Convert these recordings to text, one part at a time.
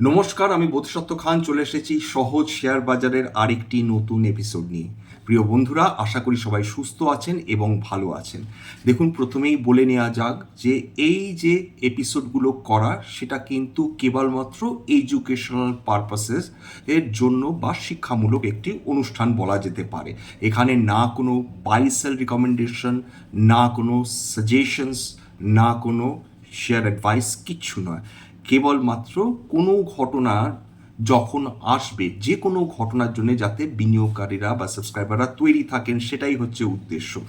নমস্কার, আমি বোধসত্ত্ব খান, চলে এসেছি সহজ শেয়ার বাজারের আরেকটি নতুন এপিসোড নিয়ে। প্রিয় বন্ধুরা, আশা করি সবাই সুস্থ আছেন এবং ভালো আছেন। দেখুন, প্রথমেই বলে নেওয়া যাক যে এই যে এপিসোডগুলো করা, সেটা কিন্তু কেবলমাত্র এডুকেশনাল পারপাসেস এর জন্য বা শিক্ষামূলক একটি অনুষ্ঠান বলা যেতে পারে। এখানে না কোনো বাইসেল রিকমেন্ডেশন না কোনো সাজেশনস না কোনো শেয়ার অ্যাডভাইস কিচ্ছু নয়। কেবলমাত্র কোনো ঘটনার যখন আসবে, যে কোনো ঘটনার জন্য যাতে বিনিয়োগকারীরা বা সাবস্ক্রাইবাররা তৈরি থাকেন, সেটাই হচ্ছে উদ্দেশ্য।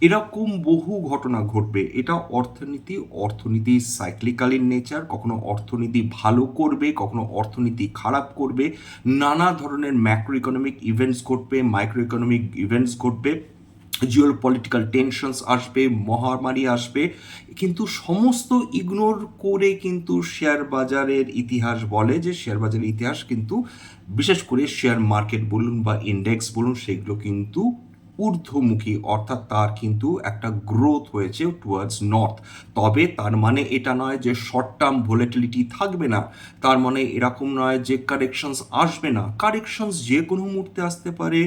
এরকম বহু ঘটনা ঘটবে। এটা অর্থনীতি অর্থনীতি সাইক্লিক্যাল ইন নেচার কখনো অর্থনীতি ভালো করবে, কখনো অর্থনীতি খারাপ করবে। নানা ধরনের ম্যাক্রো ইকোনমিক ইভেন্টস ঘটবে মাইক্রো ইকোনমিক ইভেন্টস ঘটবে। জিওর পলিটিক্যাল টেনশনস আসবে, মহামারী আসবে, কিন্তু সমস্ত ইগনোর করে কিন্তু শেয়ার বাজারের ইতিহাস বলে যে শেয়ার বাজারের ইতিহাস কিন্তু, বিশেষ করে শেয়ার মার্কেট বলুন বা ইন্ডেক্স বলুন, সেগুলো কিন্তু ঊর্ধ্বমুখী, অর্থাৎ তার কিন্তু একটা গ্রোথ হয়েছে টুয়ার্ডস নর্থ তবে তার মানে এটা নয় যে শর্ট টার্ম ভোলেটিলিটি থাকবে না, তার মানে এরকম নয় যে কারেকশনস আসবে না। কারেকশনস যে কোনো মুহূর্তে আসতে পারে।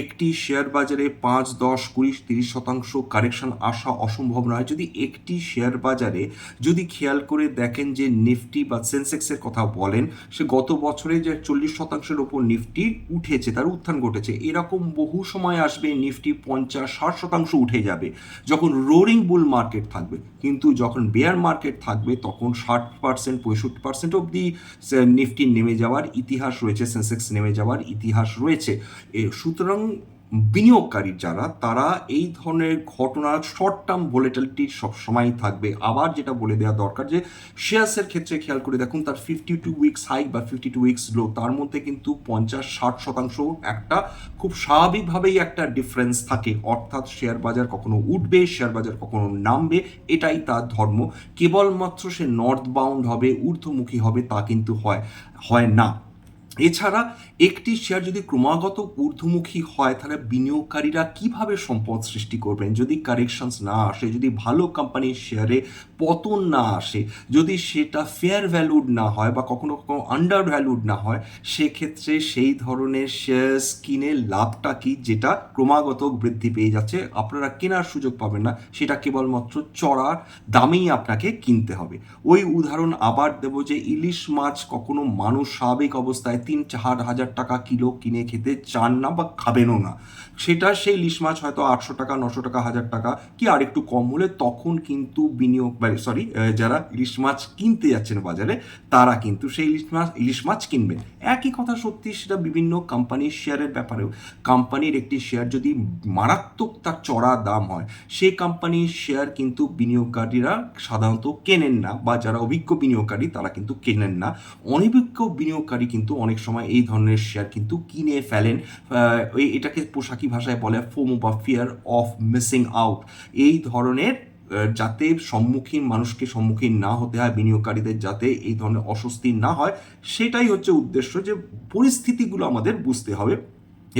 একটি শেয়ার বাজারে পাঁচ, দশ, কুড়ি, তিরিশ শতাংশ কারেকশন আসা অসম্ভব নয়। যদি একটি শেয়ার বাজারে যদি খেয়াল করে দেখেন যে নিফটি বা সেন্সেক্সের কথা বলেন, সে গত বছরে যে চল্লিশ শতাংশের ওপর নিফটি উঠেছে, তার উত্থান ঘটেছে। এরকম বহু সময় আসবে নিফটি পঞ্চাশ, ষাট শতাংশ উঠে যাবে। যখন রোরিং বুল মার্কেট থাকবে, কিন্তু যখন বেয়ার মার্কেট থাকবে, তখন ষাট পার্সেন্ট পঁয়ষট্টি পার্সেন্ট অব্দি নিফটি নেমে যাওয়ার ইতিহাস রয়েছে, সেন্সেক্স নেমে যাওয়ার ইতিহাস রয়েছে। সুতরাং বিনিয়োগকারী যারা, তারা এই ধরনের ঘটনার শর্ট টার্ম ভোলেটিলিটি সবসময় থাকবে। আবার যেটা বলে দেওয়া দরকার যে শেয়ার্সের ক্ষেত্রে খেয়াল করে দেখুন, তার ফিফটি টু উইকস হাই বা ফিফটি টু উইকস লো তার মধ্যে কিন্তু পঞ্চাশ ষাট শতাংশ একটা খুব স্বাভাবিকভাবেই একটা ডিফারেন্স থাকে। অর্থাৎ শেয়ার বাজার কখনো উঠবে শেয়ার বাজার কখনো নামবে, এটাই তার ধর্ম। কেবলমাত্র সে নর্থ বাউন্ড হবে, ঊর্ধ্বমুখী হবে, তা কিন্তু হয় হয় না। এছাড়া একটি শেয়ার যদি ক্রমাগত ঊর্ধ্বমুখী হয়, তাহলে বিনিয়োগকারীরা কীভাবে সম্পদ সৃষ্টি করবেন? যদি কারেকশনস না আসে, যদি ভালো কোম্পানির শেয়ারে পতন না আসে, যদি সেটা ফেয়ার ভ্যালুড না হয় বা কখনো কখনো আন্ডার ভ্যালুড না হয়, সেক্ষেত্রে সেই ধরনের শেয়ার্স কিনে লাভটা কি? যেটা ক্রমাগত বৃদ্ধি পেয়ে যাচ্ছে। আপনারা কেনার সুযোগ পাবেন না। সেটা কেবলমাত্র চড়ার দামেই আপনাকে কিনতে হবে। ওই উদাহরণ আবার দেব যে, ইলিশ মাছ কখনো মানুষ স্বাভাবিক অবস্থায় তিন চার হাজার টাকা কিলো কিনে খেতে চান না বা খাবেনও না। সেটা সেই ইলিশ মাছ হয়তো আটশো টাকা, নশো টাকা, হাজার টাকা কি আর একটু কম হলে তখন কিন্তু বিনিয়োগ সরি যারা ইলিশ মাছ কিনতে যাচ্ছেন বাজারে, তারা কিন্তু সেই ইলিশ মাছ ইলিশ মাছ কিনবেন। একই কথা সত্যি, সেটা বিভিন্ন কোম্পানির শেয়ারের ব্যাপারেও। কোম্পানির একটি শেয়ার যদি মারাত্মক তার চড়া দাম হয় সেই কোম্পানির শেয়ার কিন্তু বিনিয়োগকারীরা সাধারণত কেনেন না বা যারা অভিজ্ঞ বিনিয়োগকারী তারা কিন্তু কেনেন না। অনভিজ্ঞ বিনিয়োগকারী কিন্তু অনেক সময় এই ধরনের শেয়ার কিন্তু কিনে ফেলেন। এটাকে পোশাকি ভাষায় বলে ফোমো বা ফিয়ার অফ মিসিং আউট এই ধরনের যাতে সম্মুখীন মানুষকে সম্মুখীন না হতে হয়, বিনিয়োগকারীদের যাতে এই ধরনের অস্বস্তি না হয়, সেটাই হচ্ছে উদ্দেশ্য যে পরিস্থিতিগুলো আমাদের বুঝতে হবে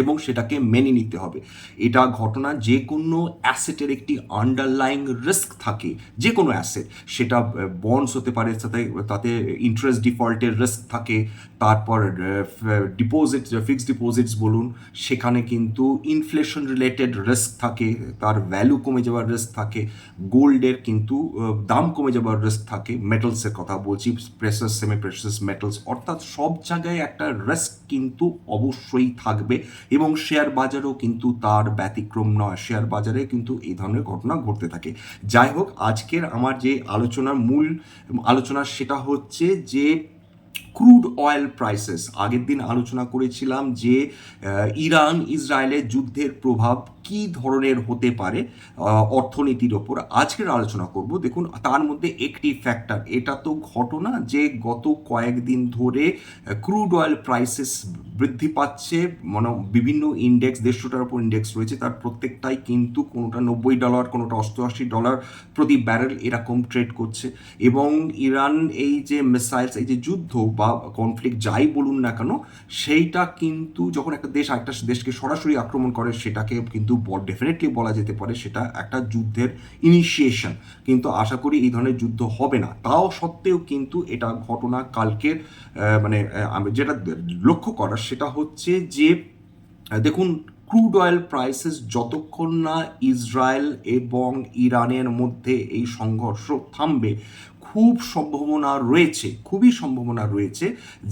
এবং সেটাকে মেনে নিতে হবে। এটা ঘটনা যে কোনো অ্যাসেটের একটি আন্ডারলাইং রিস্ক থাকে যে কোনো অ্যাসেট। সেটা বন্ডস হতে পারে, তাতে তাতে ইন্টারেস্ট ডিফল্টের রিস্ক থাকে তারপর ডিপোজিট ফিক্সড ডিপোজিটস বলুন, সেখানে কিন্তু ইনফ্লেশন রিলেটেড রিস্ক থাকে, তার ভ্যালু কমে যাওয়ার রিস্ক থাকে গোল্ডের কিন্তু দাম কমে যাওয়ার রিস্ক থাকে মেটালসের কথা বলছি প্রেসাস সেমি প্রেসাস মেটালস অর্থাৎ সব জায়গায় একটা রিস্ক কিন্তু অবশ্যই থাকবে এবং শেয়ার বাজারও কিন্তু তার ব্যতিক্রম নয় শেয়ার বাজারে কিন্তু এই ধরনের ঘটনা ঘটতে থাকে। যাই হোক, আজকের আমার যে আলোচনার মূল, আলোচনা সেটা হচ্ছে যে ক্রুড অয়েল প্রাইসেস। আগের দিন আলোচনা করেছিলাম যে ইরান ইসরায়েলের যুদ্ধের প্রভাব কি ধরনের হতে পারে অর্থনীতির ওপর। আজকের আলোচনা করব। দেখুন, তার মধ্যে একটি ফ্যাক্টর এটা তো ঘটনা যে গত কয়েকদিন ধরে ক্রুড অয়েল প্রাইসেস বৃদ্ধি পাচ্ছে। মানে বিভিন্ন ইন্ডেক্স দেড়শোটার উপর ইন্ডেক্স রয়েছে, তার প্রত্যেকটাই কিন্তু কোনোটা নব্বই ডলার কোনোটা অষ্টআশি ডলার প্রতি ব্যারেল এরকম ট্রেড করছে। এবং ইরান এই যে মিসাইলস এই যে যুদ্ধ বা কনফ্লিক্ট যাই বলুন না কেন, সেইটা কিন্তু যখন একটা দেশ আরেকটা দেশকে সরাসরি আক্রমণ করে, সেটাকে কিন্তু ডেফিনেটলি বলা যেতে পারে সেটা একটা যুদ্ধের ইনিশিয়েশন কিন্তু আশা করি এই ধরনের যুদ্ধ হবে না। তাও সত্ত্বেও কিন্তু এটা ঘটনা কালকের মানে আমি যেটা লক্ষ্য করার সেটা হচ্ছে যে দেখুন ক্রুড অয়েল প্রাইসেস যতক্ষণ না ইসরায়েল এবং ইরানের মধ্যে এই সংঘর্ষ থামবে খুব সম্ভাবনা রয়েছে, খুবই সম্ভাবনা রয়েছে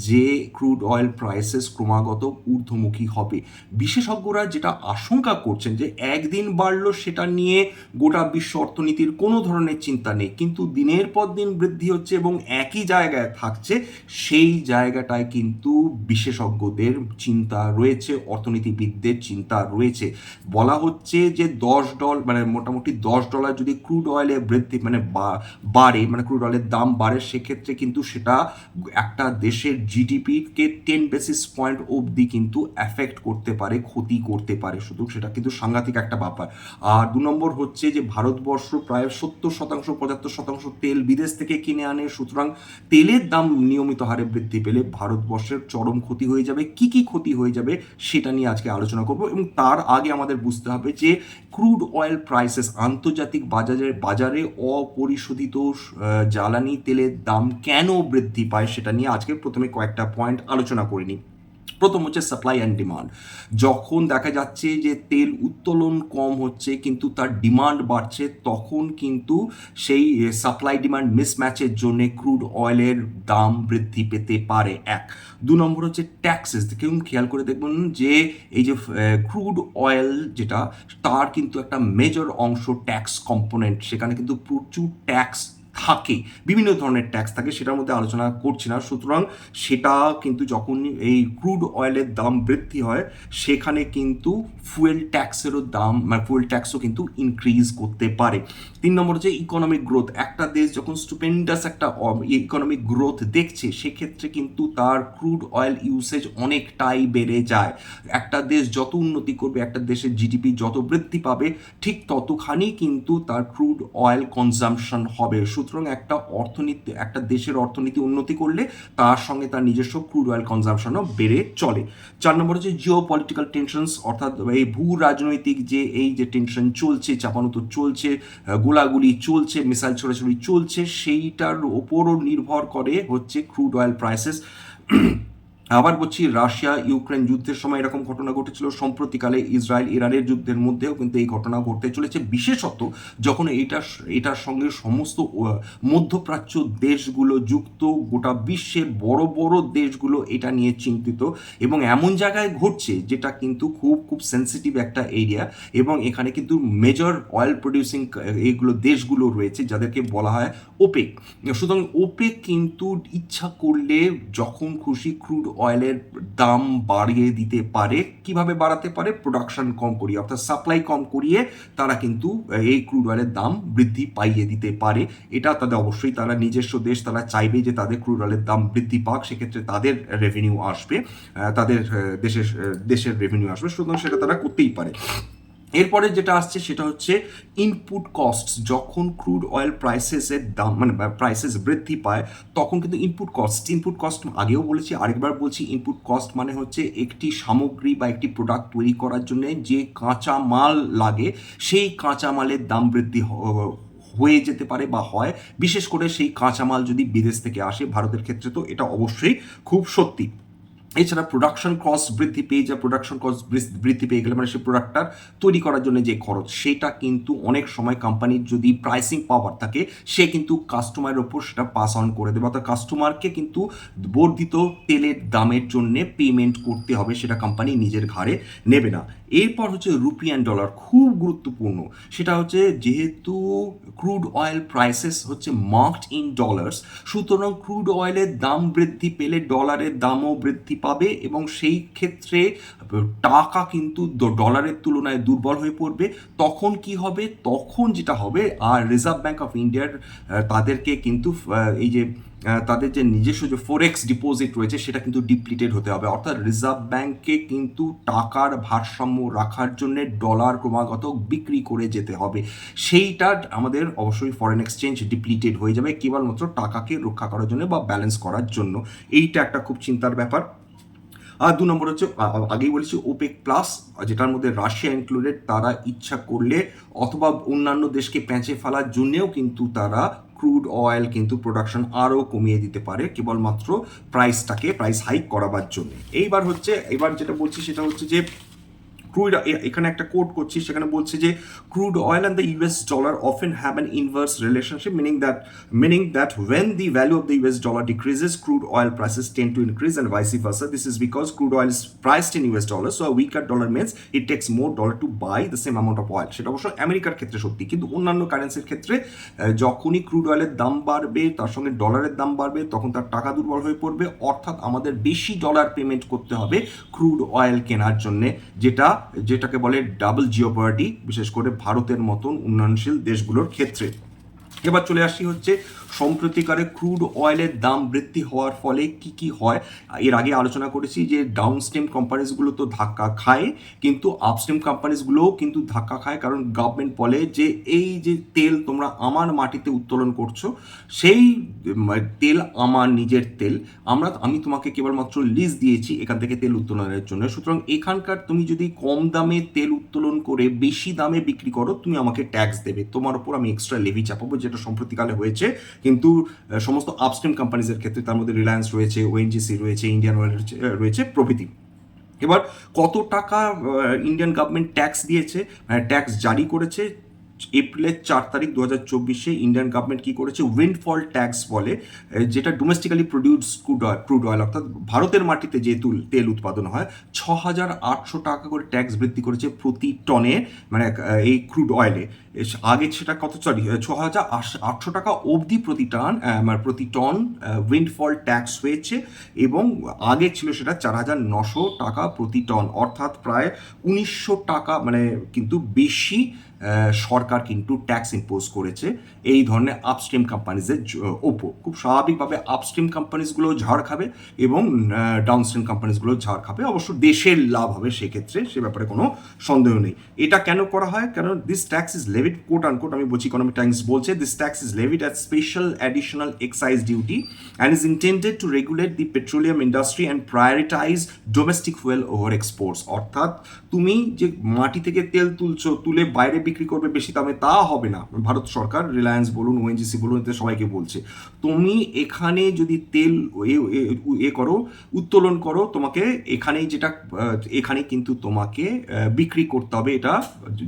যে ক্রুড অয়েল প্রাইসেস ক্রমাগত ঊর্ধ্বমুখী হবে। বিশেষজ্ঞরা যেটা আশঙ্কা করছেন যে একদিন বাড়লো সেটা নিয়ে গোটা বিশ্ব অর্থনীতির কোনো ধরনের চিন্তা নেই, কিন্তু দিনের পর দিন বৃদ্ধি হচ্ছে এবং একই জায়গায় থাকছে, সেই জায়গাটায় কিন্তু বিশেষজ্ঞদের চিন্তা রয়েছে, অর্থনীতিবিদদের চিন্তা রয়েছে। বলা হচ্ছে যে দশ ডল মানে মোটামুটি দশ ডলার যদি ক্রুড অয়েলে বৃদ্ধি মানে বাড়ে মানে ক্রুড অয়েলের দাম বাড়ে, সেক্ষেত্রে কিন্তু সেটা একটা দেশের জিডিপিকে টেন বেসিস পয়েন্ট অবধি কিন্তু অ্যাফেক্ট করতে পারে, ক্ষতি করতে পারে। শুধু সেটা কিন্তু সাংঘাতিক একটা ব্যাপার। আর দু নম্বর হচ্ছে যে ভারতবর্ষ প্রায় সত্তর শতাংশ, পঁচাত্তর শতাংশ তেল বিদেশ থেকে কিনে আনে। সুতরাং তেলের দাম নিয়মিত হারে বৃদ্ধি পেলে ভারতবর্ষের চরম ক্ষতি হয়ে যাবে। কি কি ক্ষতি হয়ে যাবে সেটা নিয়ে আজকে আলোচনা করব এবং তার আগে আমাদের বুঝতে হবে যে ক্রুড অয়েল প্রাইসেস আন্তর্জাতিক বাজারে বাজারে অপরিশোধিত জ্বালানি তেলের দাম কেন বৃদ্ধি পায় সেটা নিয়ে আজকে প্রথমে কয়েকটা পয়েন্ট আলোচনা করে নিই। প্রথম হচ্ছে সাপ্লাই অ্যান্ড ডিমান্ড যখন দেখা যাচ্ছে যে তেল উত্তোলন কম হচ্ছে কিন্তু তার ডিমান্ড বাড়ছে, তখন কিন্তু সেই সাপ্লাই ডিমান্ড মিসম্যাচের জন্যে ক্রুড অয়েলের দাম বৃদ্ধি পেতে পারে। এক। দু নম্বর হচ্ছে ট্যাক্সেস দেখুন খেয়াল করে দেখবেন যে এই যে ক্রুড অয়েল যেটা, তার কিন্তু একটা মেজর অংশ ট্যাক্স কম্পোনেন্ট সেখানে কিন্তু প্রচুর ট্যাক্স থাকে। বিভিন্ন ধরনের ট্যাক্স থাকে, সেটার মধ্যে আলোচনা করছি না। সুতরাং সেটা কিন্তু যখন এই ক্রুড অয়েলের দাম বৃদ্ধি হয়, সেখানে কিন্তু ফুয়েল ট্যাক্সেরও দাম মানে ফুয়েল ট্যাক্সও কিন্তু ইনক্রিজ করতে পারে। তিন নম্বর হচ্ছে ইকোনমিক গ্রোথ একটা দেশ যখন স্টুপেন্ডাস একটা ইকোনমিক গ্রোথ দেখছে, সেক্ষেত্রে কিন্তু তার ক্রুড অয়েল ইউসেজ অনেকটাই বেড়ে যায়। একটা দেশ যত উন্নতি করবে, একটা দেশের জিডিপি যত বৃদ্ধি পাবে, ঠিক ততখানি কিন্তু তার ক্রুড অয়েল কনজামশন হবে। সুতরাং একটা অর্থনীতি, একটা দেশের অর্থনীতি উন্নতি করলে তার সঙ্গে তার নিজস্ব ক্রুড অয়েল কনজাম্পশনও বেড়ে চলে। চার নম্বর হচ্ছে জিও পলিটিক্যাল টেনশনস অর্থাৎ এই ভূ রাজনৈতিক যে এই যে টেনশন চলছে, চাপানত চলছে গোলাগুলি চলছে মিসাইল ছোড়াছড়ি চলছে, সেইটার ওপরও নির্ভর করে হচ্ছে ক্রুড অয়েল প্রাইসেস আবার বলছি, রাশিয়া, ইউক্রেন যুদ্ধের সময় এরকম ঘটনা ঘটেছিল। সম্প্রতিকালে ইসরায়েল, ইরানের যুদ্ধের মধ্যেও কিন্তু এই ঘটনা ঘটতে চলেছে। বিশেষত যখন এইটা এটার সঙ্গে সমস্ত মধ্যপ্রাচ্য দেশগুলো যুক্ত, গোটা বিশ্বের বড় বড় দেশগুলো এটা নিয়ে চিন্তিত। এবং এমন জায়গায় ঘটছে যেটা কিন্তু খুব খুব সেন্সিটিভ একটা এরিয়া এবং এখানে কিন্তু মেজর অয়েল প্রডিউসিং এইগুলো দেশগুলো রয়েছে যাদেরকে বলা হয় ওপেক সুতরাং ওপেক কিন্তু ইচ্ছা করলে যখন খুশি ক্রুড অয়েলের দাম বাড়িয়ে দিতে পারে, কীভাবে বাড়াতে পারে? প্রোডাকশন কম করিয়ে, অর্থাৎ সাপ্লাই কম করিয়ে তারা কিন্তু এই ক্রুড অয়েলের দাম বৃদ্ধি পাইয়ে দিতে পারে। এটা তাদের অবশ্যই তারা নিজস্ব দেশ, তারা চাইবে যে তাদের ক্রুড অয়েলের দাম বৃদ্ধি পাক, সেক্ষেত্রে তাদের রেভিনিউ আসবে তাদের দেশের দেশের রেভিনিউ আসবে, সুতরাং সেটা তারা করতেই পারে। এরপরে যেটা আসছে সেটা হচ্ছে ইনপুট কস্ট যখন ক্রুড অয়েল প্রাইসেসের দাম মানে প্রাইসেস বৃদ্ধি পায়, তখন কিন্তু ইনপুট কস্ট ইনপুট কস্ট আগেও বলেছি, আরেকবার বলছি ইনপুট কস্ট মানে হচ্ছে একটি সামগ্রী বা একটি প্রোডাক্ট তৈরি করার জন্য যে কাঁচা মাল লাগে, সেই কাঁচা মালের দাম বৃদ্ধি হয়ে যেতে পারে বা হয়। বিশেষ করে সেই কাঁচামাল যদি বিদেশ থেকে আসে, ভারতের ক্ষেত্রে তো এটা অবশ্যই খুব সত্যি। এছাড়া প্রোডাকশন কস্ট বৃদ্ধি পেয়ে যায় প্রোডাকশন কস্ট বৃদ্ধি পেয়ে গেলে মানে সেই প্রোডাক্টটার তৈরি করার জন্য যে খরচ, সেটা কিন্তু অনেক সময় কোম্পানির যদি প্রাইসিং পাওয়ার থাকে, সে কিন্তু কাস্টমারের ওপর সেটা পাস অন করে দেবে। অর্থাৎ কাস্টমারকে কিন্তু বর্ধিত তেলের দামের জন্য পেমেন্ট করতে হবে, সেটা কোম্পানি নিজের ঘাড়ে নেবে না। এরপর হচ্ছে রুপি অ্যান্ড ডলার খুব গুরুত্বপূর্ণ। সেটা হচ্ছে যেহেতু ক্রুড অয়েল প্রাইসেস হচ্ছে মার্কড ইন ডলার্স সুতরাং ক্রুড অয়েলের দাম বৃদ্ধি পেলে ডলারের দামও বৃদ্ধি পাবে এবং সেই ক্ষেত্রে, টাকা কিন্তু ডলারের তুলনায় দুর্বল হয়ে পড়বে। তখন কি হবে? তখন যেটা হবে, আর রিজার্ভ ব্যাঙ্ক অফ ইন্ডিয়ার তাদেরকে কিন্তু এই যে তাদের যে নিজস্ব যে ফোরেক্স ডিপোজিট রয়েছে, সেটা কিন্তু ডিপ্লিটেড হতে হবে। অর্থাৎ রিজার্ভ ব্যাংকে কিন্তু টাকার ভারসাম্য রাখার জন্য ডলার ক্রমাগত বিক্রি করে যেতে হবে। সেইটা আমাদের অবশ্যই ফরেন এক্সচেঞ্জ ডিপ্লিটেড হয়ে যাবে, কেবলমাত্র টাকাকে রক্ষা করার জন্য বা ব্যালেন্স করার জন্য। এইটা একটা খুব চিন্তার ব্যাপার। আর দু নম্বর হচ্ছে আগেই বলেছি ওপেক প্লাস যেটার মধ্যে রাশিয়া ইনক্লুডেড তারা ইচ্ছা করলে অথবা অন্যান্য দেশকে প্যাঁচে ফেলার জন্যেও কিন্তু তারা ক্রুড অয়েল কিন্তু প্রোডাকশন আরও কমিয়ে দিতে পারে, কেবলমাত্র প্রাইসটাকে প্রাইস হাইক করাবার জন্য। এইবার হচ্ছে এবার যেটা বলছি সেটা হচ্ছে যে ক্রুড এখানে একটা কোট করছি, সেখানে বলছে যে crude oil and the US dollar often have an inverse relationship meaning that meaning that when the value of the US dollar decreases crude oil prices tend to increase and vice versa. This is because crude oil is priced in US dollar so weaker dollar means it takes more dollar to buy the same amount of oil. সেটা অবশ্য আমেরিকার ক্ষেত্রে সত্যি, কিন্তু অন্যান্য কারেন্সির ক্ষেত্রে যখনই crude অয়েলের দাম বাড়বে, তার সঙ্গে ডলারের দাম বাড়বে, তখন তার টাকা দুর্বল হয়ে পড়বে অর্থাৎ আমাদের বেশি ডলার পেমেন্ট করতে হবে ক্রুড অয়েল কেনার জন্যে, যেটা যেটাকে বলে ডাবল জিওপার্টি বিশেষ করে ভারতের মতন উন্নয়নশীল দেশগুলোর ক্ষেত্রে। এবার চলে আসি হচ্ছে সম্প্রতিকারে ক্রুড অয়েলের দাম বৃদ্ধি হওয়ার ফলে কি কি হয়, এর আগে আলোচনা করেছি যে ডাউনস্ট্রিম কোম্পানিজগুলো তো ধাক্কা খায়, কিন্তু আপস্ট্রিম কোম্পানিজগুলোও কিন্তু ধাক্কা খায়। কারণ গভর্নমেন্ট বলে যে এই যে তেল তোমরা আমার মাটিতে উত্তোলন করছ, সেই তেল আমার নিজের তেল। আমরা, আমি তোমাকে কেবলমাত্র লিজ দিয়েছি এখান থেকে তেল উত্তোলনের জন্য। সুতরাং এখানকার তুমি যদি কম দামে তেল উত্তোলন করে বেশি দামে বিক্রি করো, তুমি আমাকে ট্যাক্স দেবে। তোমার উপর আমি এক্সট্রা লেভি চাপাবো, যেটা সম্প্রতিকালে হয়েছে। কিন্তু সমস্ত আপস্ট্রিম কোম্পানিজের ক্ষেত্রে তার মধ্যে রিলায়েন্স রয়েছে ওএনজিসি রয়েছে ইন্ডিয়ান অয়েল রয়েছে প্রভৃতি। এবার কত টাকা ইন্ডিয়ান গভর্নমেন্ট ট্যাক্স দিয়েছে ট্যাক্স জারি করেছে এপ্রিলের চার তারিখ দু হাজার চব্বিশে ইন্ডিয়ান গভর্নমেন্ট কি করেছে? উইন্ডফল ট্যাক্স বলে যেটা domestically produce crude oil crude oil অর্থাৎ ভারতের মাটিতে যে তুল, তেল উৎপাদন হয় ছ হাজার আটশো টাকা করে ট্যাক্স বৃদ্ধি করেছে প্রতি টনে মানে এই ক্রুড অয়েলে আগে সেটা কত সরি ছ হাজার আটশো টাকা অবধি প্রতি টন মানে প্রতি টন উইন্ডফল ট্যাক্স হয়েছে এবং আগে ছিল সেটা চার হাজার নশো টাকা প্রতি টন, অর্থাৎ প্রায় উনিশশো টাকা মানে কিন্তু বেশি সরকার কিন্তু ট্যাক্স ইম্পোজ করেছে এই ধরনের আপস্ট্রিম কোম্পানিজের ওপর। খুব স্বাভাবিকভাবে আপস্ট্রিম কোম্পানিজগুলো ঝাড় খাবে এবং ডাউনস্ট্রিম কোম্পানিজগুলো ঝাড় খাবে। অবশ্য দেশের লাভ হবে সেক্ষেত্রে, সে ব্যাপারে কোনো সন্দেহ নেই। এটা কেন করা হয়? কারণ this tax is levied quote unquote আমি বলছি ইকোনমিক টাইমস বলছে this tax is levied at special additional excise duty and is intended to regulate the petroleum industry and prioritise domestic fuel over exports অর্থাৎ, তুমি যে মাটি থেকে তেল তুলছো, তুলে বাইরে বিক্রি করবে বেশি দামে, তা হবে না। ভারত সরকার রিলায়েন্স বলুন ওএনজিসি বলুন এতে সবাইকে বলছে, তুমি এখানে যদি তেল এ- করো, উত্তোলন করো, তোমাকে এখানেই যেটা এখানে কিন্তু তোমাকে বিক্রি করতে হবে, এটা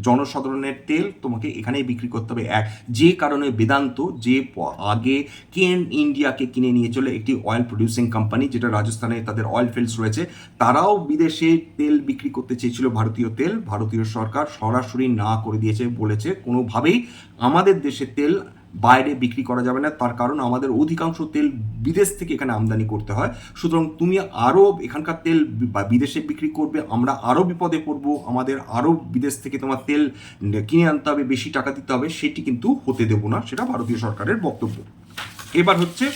জনসাধারণের তেল, তোমাকে এখানেই বিক্রি করতে হবে। এক, যে কারণে বেদান্ত, যে আগে কেন ইন্ডিয়াকে কিনে নিয়ে চলে একটি অয়েল প্রডিউসিং কোম্পানি যেটা রাজস্থানে তাদের অয়েল ফিল্ডস রয়েছে, তারাও বিদেশে তেল বিক্রি করতে চেয়েছিল ভারতীয় তেল, ভারতীয় সরকার সরাসরি না করে দিয়েছে, বলেছে, কোনোভাবেই আমাদের দেশে তেল বাইরে বিক্রি করা যাবে না। তার কারণ আমাদের অধিকাংশ তেল বিদেশ থেকে এখানে আমদানি করতে হয়। সুতরাং তুমি আরও এখানকার তেল বিদেশে বিক্রি করবে, আমরা আরও বিপদে পড়ব, আমাদের আরও বিদেশ থেকে তোমার তেল কিনে আনতে হবে, বেশি টাকা দিতে হবে, সেটি কিন্তু হতে দেবো না, সেটা ভারতীয় সরকারের বক্তব্য। এবার হচ্ছে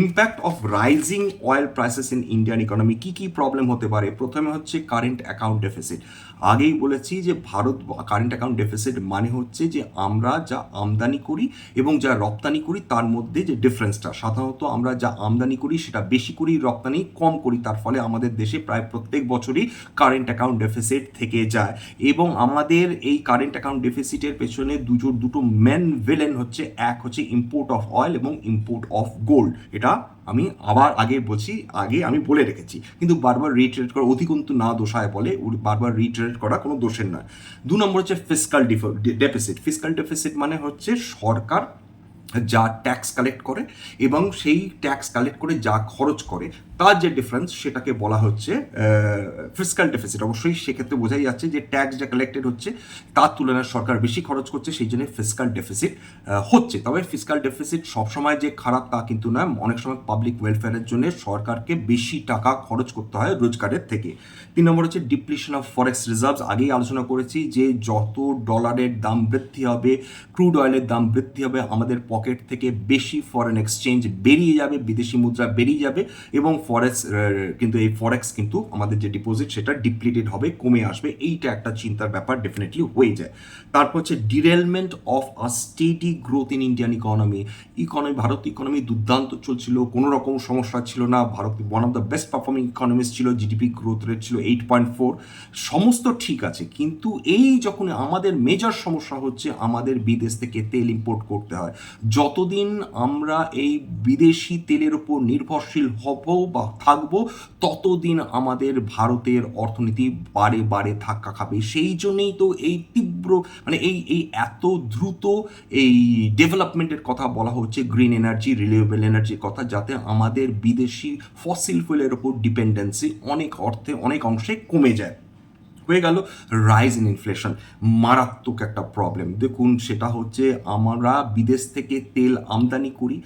impact of rising oil prices in Indian economy কি কি প্রবলেম হতে পারে? প্রথমে হচ্ছে কারেন্ট অ্যাকাউন্ট ডেফিসিট আগেই বলেছি যে ভারত কারেন্ট অ্যাকাউন্ট ডেফিসিট মানে হচ্ছে যে আমরা যা আমদানি করি এবং যা রপ্তানি করি তার মধ্যে যে ডিফারেন্সটা সাধারণত আমরা যা আমদানি করি সেটা বেশি করি রপ্তানি, কম করি, তার ফলে আমাদের দেশে প্রায় প্রত্যেক বছরই কারেন্ট অ্যাকাউন্ট ডেফিসিট থেকে যায় এবং আমাদের এই কারেন্ট অ্যাকাউন্ট ডেফিসিটের পেছনে দুটো দুটো মেন ভিলেন হচ্ছে, এক হচ্ছে ইম্পোর্ট অফ অয়েল এবং ইম্পোর্ট অফ গোল্ড এটা আমি আবার আগে বলছি, আগে আমি বলে রেখেছি। কিন্তু বারবার রিটারেট করা, অধিকন্তু না দোষায় বলে বারবার রিটারেট করা কোনো দোষের নয়। দু নম্বর হচ্ছে ফিসকাল ডেফিসিট ফিসকাল ডেফিসিট মানে হচ্ছে সরকার যা ট্যাক্স কালেক্ট করে এবং সেই ট্যাক্স কালেক্ট করে যা খরচ করে তার যে ডিফারেন্স সেটাকে বলা হচ্ছে ফিজিক্যাল ডেফিসিট অবশ্যই সেক্ষেত্রে বোঝাই যাচ্ছে যে ট্যাক্স যা কালেক্টেড হচ্ছে, তার তুলনায় সরকার বেশি খরচ করছে, সেই জন্য ফিজিক্যাল ডেফিসিট হচ্ছে। তবে ফিজিক্যাল ডেফিসিট সবসময় যে খারাপ তা কিন্তু নয়, অনেক সময় পাবলিক ওয়েলফেয়ারের জন্য সরকারকে বেশি টাকা খরচ করতে হয় রোজগারের থেকে। তিন নম্বর হচ্ছে ডিপ্লিশন অফ ফরেক্স রিজার্ভস আগেই আলোচনা করেছি যে যত ডলারের দাম বৃদ্ধি হবে ক্রুড অয়েলের দাম বৃদ্ধি হবে, আমাদের পকেট থেকে বেশি ফরেন এক্সচেঞ্জ বেরিয়ে যাবে, বিদেশি মুদ্রা বেরিয়ে যাবে এবং ফরেক্স কিন্তু এই ফরেক্স কিন্তু আমাদের যে ডিপোজিট সেটা ডিপ্লিটেড হবে, কমে আসবে। এইটা একটা চিন্তার ব্যাপার ডেফিনেটলি হয়ে যায়। তারপর হচ্ছে derailment of a steady growth in Indian economy economy Bharat economy দুর্দান্ত চলছিল, কোনো রকম সমস্যা ছিল না। Bharat one of the best performing economies ছিল জিডিপি গ্রোথ রেট ছিল এইট পয়েন্ট ফোর সমস্ত ঠিক আছে, কিন্তু এই যখন আমাদের মেজর সমস্যা হচ্ছে, আমাদের বিদেশ থেকে তেল ইম্পোর্ট করতে হয়। যতদিন আমরা এই বিদেশি তেলের উপর নির্ভরশীল হব বা থাকব, ততদিন আমাদের ভারতের অর্থনীতি বারে বারে ধাক্কা খাবে। সেই জন্যেই তো এই তীব্র মানে এই এই এত দ্রুত এই ডেভেলপমেন্টের কথা বলা হচ্ছে গ্রিন এনার্জি রিনিউয়েবল এনার্জির কথা, যাতে আমাদের বিদেশি ফসিল ফুয়েলের ওপর ডিপেন্ডেন্সি অনেক অর্থে, অনেক অংশে কমে যায়। হয়ে গেল রাইজ ইন ইনফ্লেশন মারাত্মক একটা প্রবলেম দেখুন, সেটা হচ্ছে আমরা বিদেশ থেকে তেল আমদানি করি,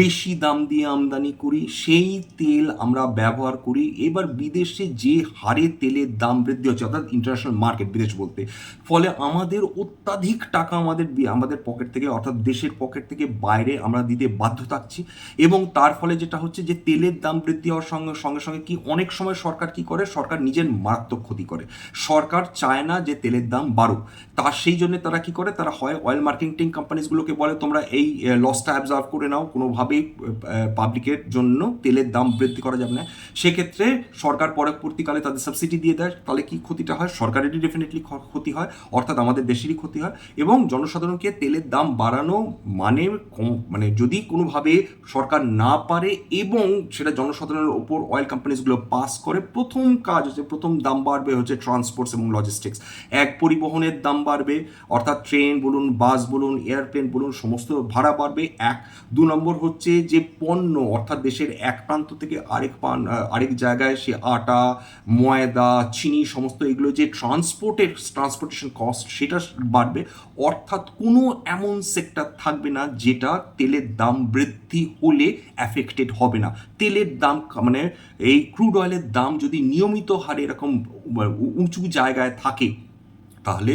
বেশি দাম দিয়ে আমদানি করি, সেই তেল আমরা ব্যবহার করি। এবার বিদেশে যে হারে তেলের দাম বৃদ্ধি হচ্ছে, অর্থাৎ ইন্টারন্যাশনাল মার্কেট বিদেশ বলতে, ফলে আমাদের অত্যাধিক টাকা আমাদের আমাদের পকেট থেকে, অর্থাৎ দেশের পকেট থেকে বাইরে আমরা দিতে বাধ্য থাকছি। এবং তার ফলে যেটা হচ্ছে যে, তেলের দাম বৃদ্ধি হওয়ার সঙ্গে সঙ্গে সঙ্গে কি, অনেক সময় সরকার কি করে? সরকার নিজের মারাত্মক ক্ষতি করে। সরকার চায় না যে তেলের দাম বাড়ুক। তার সেই জন্য তারা কি করে? তারা হয় অয়েল মার্কেটিং কোম্পানিজগুলোকে বলে, তোমরা এই লসটা অ্যাবজার্ভ করে নাও। কোনোভাবেই পাবলিকের জন্য তেলের দাম বৃদ্ধি করা যাবে না। সেক্ষেত্রে সরকার পরবর্তীকালে তাদের সাবসিডি দিয়ে দেয়। তাহলে কি ক্ষতিটা হয়? সরকারেরই ডেফিনেটলি ক্ষতি হয়, অর্থাৎ আমাদের দেশেরই ক্ষতি হয়। এবং জনসাধারণকে তেলের দাম বাড়ানো মানে কম- মানে যদি কোনোভাবে সরকার না পারে এবং সেটা জনসাধারণের ওপর অয়েল কোম্পানিজগুলো পাস করে, প্রথম কাজ হচ্ছে, প্রথম দাম বাড়বে হচ্ছে ট্রান্সপোর্টস এবং লজিস্টিক্স এক পরিবহনের দাম বাড়বে, অর্থাৎ ট্রেন বলুন বাস বলুন এয়ারপ্লেন বলুন, সমস্ত ভাড়া বাড়বে। এক, দু নম্বর হচ্ছে যে পণ্য, অর্থাৎ দেশের এক প্রান্ত থেকে আরেক পান আরেক জায়গায় সে আটা, ময়দা, চিনি, সমস্ত এগুলো যে ট্রান্সপোর্টের ট্রান্সপোর্টেশন কস্ট সেটা বাড়বে। অর্থাৎ কোনো এমন সেক্টর থাকবে না যেটা তেলের দাম বৃদ্ধি হলে অ্যাফেক্টেড হবে না। তেলের দাম মানে এই ক্রুড অয়েলের দাম যদি নিয়মিত হারে এরকম উঁচু জায়গায় থাকে তাহলে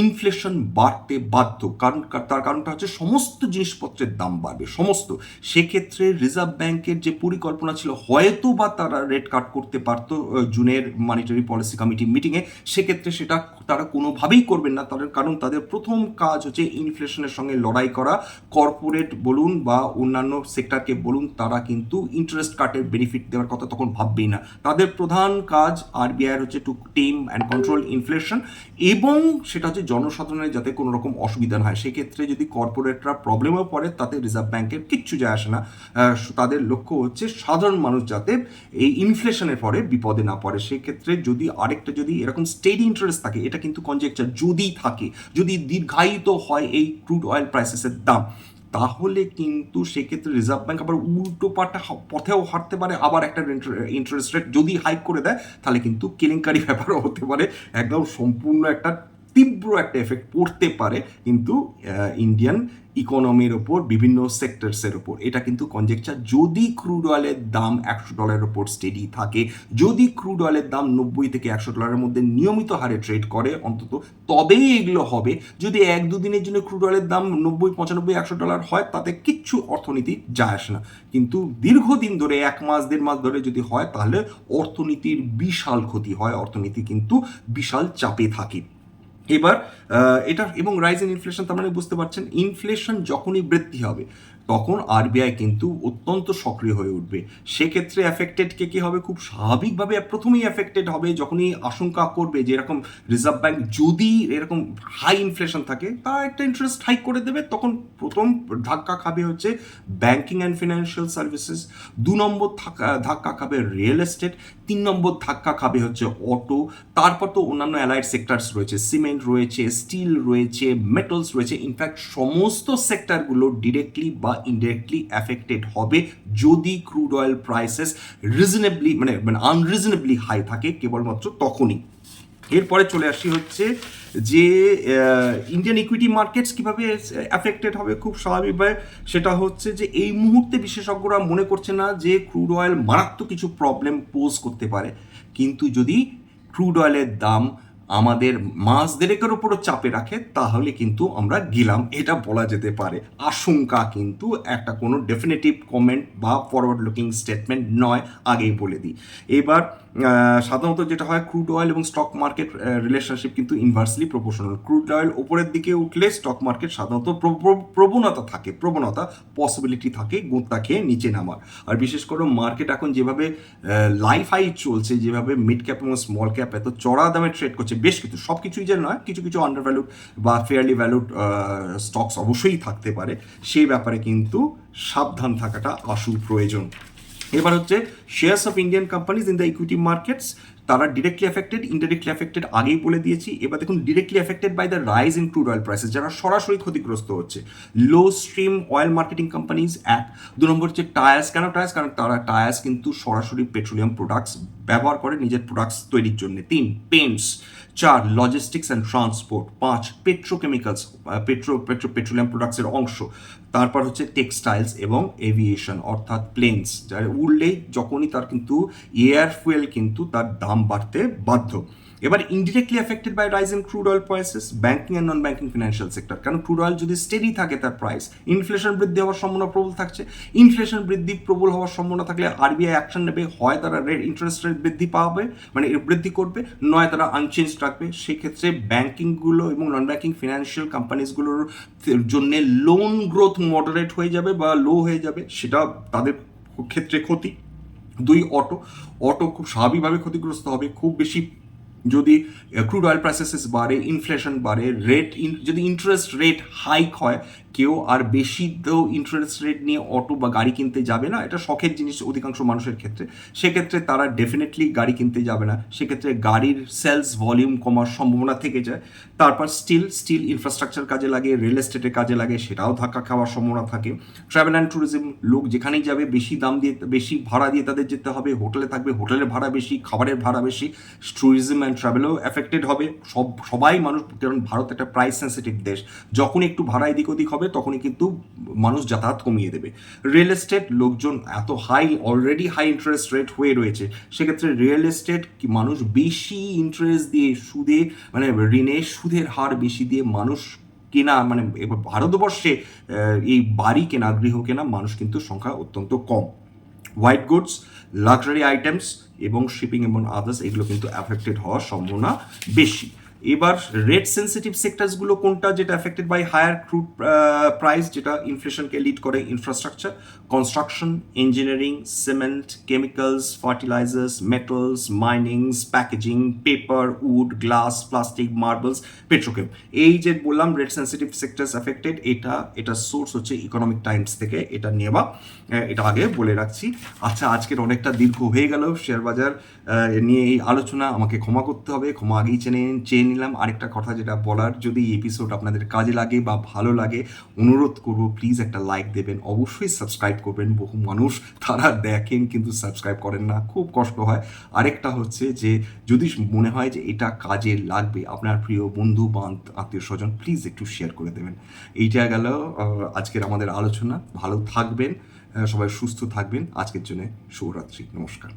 ইনফ্লেশন বাড়তে বাধ্য। কারণ তার কারণটা হচ্ছে সমস্ত জিনিসপত্রের দাম বাড়বে, সমস্ত। সেক্ষেত্রে রিজার্ভ ব্যাংকের যে পরিকল্পনা ছিল, হয়তো বা তারা রেট কাট করতে পারতো জুনের মানিটারি পলিসি কমিটি মিটিংয়ে সেক্ষেত্রে সেটা তারা কোনোভাবেই করবেন না। তাদের, কারণ তাদের প্রথম কাজ হচ্ছে ইনফ্লেশনের সঙ্গে লড়াই করা। কর্পোরেট বলুন বা অন্যান্য সেক্টরকে বলুন, তারা কিন্তু ইন্টারেস্ট কাটের বেনিফিট দেওয়ার কথা তখন ভাববেই না। তাদের প্রধান কাজ আরবিআই হচ্ছে টু টেম অ্যান্ড কন্ট্রোল ইনফ্লেশন এবং সেটা হচ্ছে জনসাধারণের যাতে কোনো রকম অসুবিধা না হয়। সেক্ষেত্রে যদি কর্পোরেটরা প্রবলেমেও পড়ে, তাতে রিজার্ভ ব্যাংকের কিচ্ছু যায় আসে না। তাদের লক্ষ্য হচ্ছে সাধারণ মানুষ যাতে এই ইনফ্লেশনের পরে বিপদে না পড়ে। সেক্ষেত্রে যদি আরেকটা যদি এরকম স্টেডি ইন্টারেস্ট থাকে, এটা কিন্তু কনজেকচার যদি থাকে, যদি দীর্ঘায়িত হয় এই ক্রুড অয়েল প্রাইসেসের দাম, তাহলে কিন্তু সেক্ষেত্রে রিজার্ভ ব্যাংক আবার উল্টো পাটা পথেও হাঁটতে পারে। আবার একটা ইন্টারেস্ট রেট যদি হাইক করে দেয়, তাহলে কিন্তু কেলেঙ্কারি ব্যাপারও হতে পারে। একদম সম্পূর্ণ একটা তীব্র একটা এফেক্ট পড়তে পারে কিন্তু ইন্ডিয়ান ইকোনমির ওপর, বিভিন্ন সেক্টরসের ওপর। এটা কিন্তু কনজেকচার যদি ক্রুড অয়েলের দাম একশো ডলারের ওপর স্টেডি থাকে, যদি ক্রুড অয়েলের দাম নব্বই থেকে একশো ডলারের মধ্যে নিয়মিত হারে ট্রেড করে, অন্তত তবেই এগুলো হবে। যদি এক দুদিনের জন্য ক্রুড অয়েলের দাম নব্বই, পঁচানব্বই, একশো ডলার হয়, তাতে কিচ্ছু অর্থনীতি যায় আসে না। কিন্তু দীর্ঘদিন ধরে, এক মাস, দেড় মাস ধরে যদি হয়, তাহলে অর্থনীতির বিশাল ক্ষতি হয়। অর্থনীতি কিন্তু বিশাল চাপে থাকে। এবার এটা এবং রাইজ ইন ইনফ্লেশন তার মানে বুঝতে পারছেন ইনফ্লেশন যখনই বৃদ্ধি হবে, তখন আরবিআই কিন্তু অত্যন্ত সক্রিয় হয়ে উঠবে। সেক্ষেত্রে অ্যাফেক্টেড কে কি হবে? খুব স্বাভাবিকভাবে প্রথমেই অ্যাফেক্টেড হবে যখনই আশঙ্কা করবে যে এরকম রিজার্ভ ব্যাঙ্ক যদি এরকম হাই ইনফ্লেশন থাকে তা একটা ইন্টারেস্ট হাইক করে দেবে, তখন প্রথম ধাক্কা খাবে হচ্ছে ব্যাংকিং অ্যান্ড ফিনান্সিয়াল সার্ভিসেস দু নম্বর ধাক্কা খাবে রিয়েল এস্টেট তিন নম্বর ধাক্কা খাবে হচ্ছে অটো তারপর তো অন্যান্য অ্যালাইড সেক্টরস রয়েছে সিমেন্ট রয়েছে স্টিল রয়েছে মেটালস রয়েছে ইনফ্যাক্ট সমস্ত সেক্টরগুলো ডিরেক্টলি বা ইনডিরেক্টলি অ্যাফেক্টেড হবে যদি ক্রুড অয়েল প্রাইসেস রিজনেবলি মানে মানে আনরিজনেবলি হাই থাকে, কেবলমাত্র তখনই। এরপরে চলে আসি হচ্ছে যে ইন্ডিয়ান ইকুইটি মার্কেটস কীভাবে অ্যাফেক্টেড হবে? খুব স্বাভাবিকভাবে সেটা হচ্ছে যে, এই মুহূর্তে বিশেষজ্ঞরা মনে করছে না যে ক্রুড অয়েল মারাত্মক কিছু প্রবলেম পোজ করতে পারে। কিন্তু যদি ক্রুড অয়েলের দাম আমাদের মাস দেড়েকের ওপরও চাপে রাখে, তাহলে কিন্তু আমরা গেলাম। এটা বলা যেতে পারে আশঙ্কা কিন্তু একটা কোনো ডেফিনেটিভ কমেন্ট বা ফরওয়ার্ড লুকিং স্টেটমেন্ট নয়, আগেই বলে দিই। এবার সাধারণত যেটা হয় ক্রুড অয়েল এবং স্টক মার্কেট রিলেশনশিপ কিন্তু ইনভার্সলি প্রপোর্শনাল ক্রুড অয়েল ওপরের দিকে উঠলে স্টক মার্কেট সাধারণত প্র- প্র- প্রবণতা থাকে, প্রবণতা পসিবিলিটি থাকে গোঁতা খেয়ে নিচে নামার। আর বিশেষ করে মার্কেট এখন যেভাবে লাইফ হাই চলছে, যেভাবে মিড ক্যাপ এবং স্মল ক্যাপ এত চড়া দামে ট্রেড করছে বেশ কিছু, সব কিছুই যে নয়, কিছু কিছু আন্ডার ভ্যালুড বা ফেয়ারলি ভ্যালুড স্টকস অবশ্যই থাকতে পারে। সেই ব্যাপারে কিন্তু সাবধান থাকাটা আশু প্রয়োজন। এবার হচ্ছে shares of Indian companies in the equity markets তারা ডিরেক্টলি এফেক্টেড ইনডাইরেক্টলি এফেক্টেড আগেই বলে দিয়েছি। এবার দেখুন directly affected by the rise in crude oil prices যারা সরাসরি ক্ষতিগ্রস্ত হচ্ছে। Low stream oil marketing companies এক দু নম্বর হচ্ছে টায়ার্স কেন টায়ার্স কারণ তারা টায়ার্স কিন্তু সরাসরি পেট্রোলিয়াম প্রোডাক্টস ব্যবহার করে, নিজের প্রোডাক্টস তৈরির জন্য। তিন পেন্টস চার লজিস্টিক্স অ্যান্ড ট্রান্সপোর্ট পাঁচ পেট্রোকেমিক্যালস পেট্রো পেট্রো পেট্রোলিয়াম প্রোডাক্টসের অংশ। তারপর হচ্ছে টেক্সটাইলস এবং এভিয়েশন, অর্থাৎ প্লেনস যার উড়লেই যখনই তার কিন্তু এয়ার ফুয়েল কিন্তু তার দাম বাড়তে বাধ্য। এবার indirectly affected by rise in crude oil prices banking and non banking financial sector কারণ ক্রুড অয়েল যদি স্টেডি থাকে তার প্রাইস ইনফ্লেশন বৃদ্ধি হওয়ার সম্ভাবনা প্রবল থাকছে। ইনফ্লেশন বৃদ্ধি প্রবল হওয়ার সম্ভাবনা থাকলে আরবিআই অ্যাকশন নেবে, হয় তারা রেট ইন্টারেস্ট রেট বৃদ্ধি পাবে মানে বৃদ্ধি করবে, নয় তারা আনচেঞ্জ রাখবে। সেক্ষেত্রে ব্যাঙ্কিংগুলো এবং নন ব্যাঙ্কিং ফিনান্সিয়াল কোম্পানিজগুলোর জন্য লোন গ্রোথ মডারেট হয়ে যাবে বা লো হয়ে যাবে, সেটা তাদের ক্ষেত্রে ক্ষতি। দুই অটো অটো খুব স্বাভাবিকভাবে ক্ষতিগ্রস্ত হবে, খুব বেশি যদি ক্রুড অয়েল প্রাইসেস বাড়ে ইনফ্লেশন বাড়ে রেট যদি ইন্টারেস্ট রেট হাইক হয় কেউ আর বেশি তো ইন্টারেস্ট রেট নিয়ে অটো বা গাড়ি কিনতে যাবে না, এটা শখের জিনিস অধিকাংশ মানুষের ক্ষেত্রে। সেক্ষেত্রে তারা ডেফিনেটলি গাড়ি কিনতে যাবে না। সেক্ষেত্রে গাড়ির সেলস ভলিউম কমার সম্ভাবনা থেকে যায়। তারপর স্টিল স্টিল ইনফ্রাস্ট্রাকচার কাজে লাগে রিয়েল এস্টেটের কাজে লাগে, সেটাও ধাক্কা খাওয়ার সম্ভাবনা থাকে। ট্রাভেল অ্যান্ড ট্যুরিজম লোক যেখানেই যাবে, বেশি দাম দিয়ে, বেশি ভাড়া দিয়ে তাদের যেতে হবে। হোটেলে থাকবে, হোটেলের ভাড়া বেশি, খাবারের ভাড়া বেশি। ট্যুরিজম অ্যান্ড ট্রাভেলও এফেক্টেড হবে। সব, সবাই মানুষ, কারণ ভারত একটা প্রাইস সেন্সিটিভ দেশ। যখন একটু ভাড়া এদিক ওদিক হবে তখনই কিন্তু মানুষ যাতায়াত কমিয়ে দেবে। রিয়েল এস্টেট লোকজন এত high already high interest rate হয়ে রয়েছে। সেক্ষেত্রে রিয়েল এস্টেট মানুষ বেশি ইন্টারেস্ট দিয়ে সুদে মানে ঋণে সুদের হার বেশি দিয়ে মানুষ কেনা মানে ভারতবর্ষে এই বাড়ি কেনা, গৃহ কেনা, মানুষ কিন্তু সংখ্যা অত্যন্ত কম। হোয়াইট গুডস লাক্সারি আইটেমস এবং শিপিং এবং আদার্স এগুলো কিন্তু অ্যাফেক্টেড হওয়ার সম্ভাবনা বেশি। এবার রেট সেন্সিটিভ সেক্টরসগুলো কোনটা যেটা affected by higher crude price যেটা ইনফ্লেশনকে লিড করে infrastructure construction engineering cement chemicals fertilisers metals minings packaging paper wood glass plastic marbles petrochem এই যে বললাম রেট সেন্সিটিভ সেক্টরস অ্যাফেক্টেড এটা এটা সোর্স হচ্ছে ইকোনমিক টাইমস থেকে, এটা নেওয়া এটা আগে বলে রাখছি। আচ্ছা আজকের অনেকটা দীর্ঘ হয়ে গেল শেয়ার বাজার নিয়ে এই আলোচনা, আমাকে ক্ষমা করতে হবে, ক্ষমা আগেই চেনে চেয়ে নিলাম। আরেকটা কথা যেটা বলার, যদি এই এপিসোড আপনাদের কাজে লাগে বা ভালো লাগে, অনুরোধ করব প্লিজ একটা লাইক দেবেন। অবশ্যই সাবস্ক্রাইব করবেন। বহু মানুষ তারা দেখেন, কিন্তু সাবস্ক্রাইব করেন না। খুব কষ্ট হয়। আরেকটা হচ্ছে যে, যদি মনে হয় যে এটা কাজে লাগবে, আপনার প্রিয় বন্ধু বা আত্মীয় স্বজন প্লিজ একটু শেয়ার করে দেবেন। এইটা গেল আজকের আমাদের আলোচনা। ভালো থাকবেন সবাই সুস্থ থাকবেন। আজকের জন্য শুভরাত্রি। নমস্কার।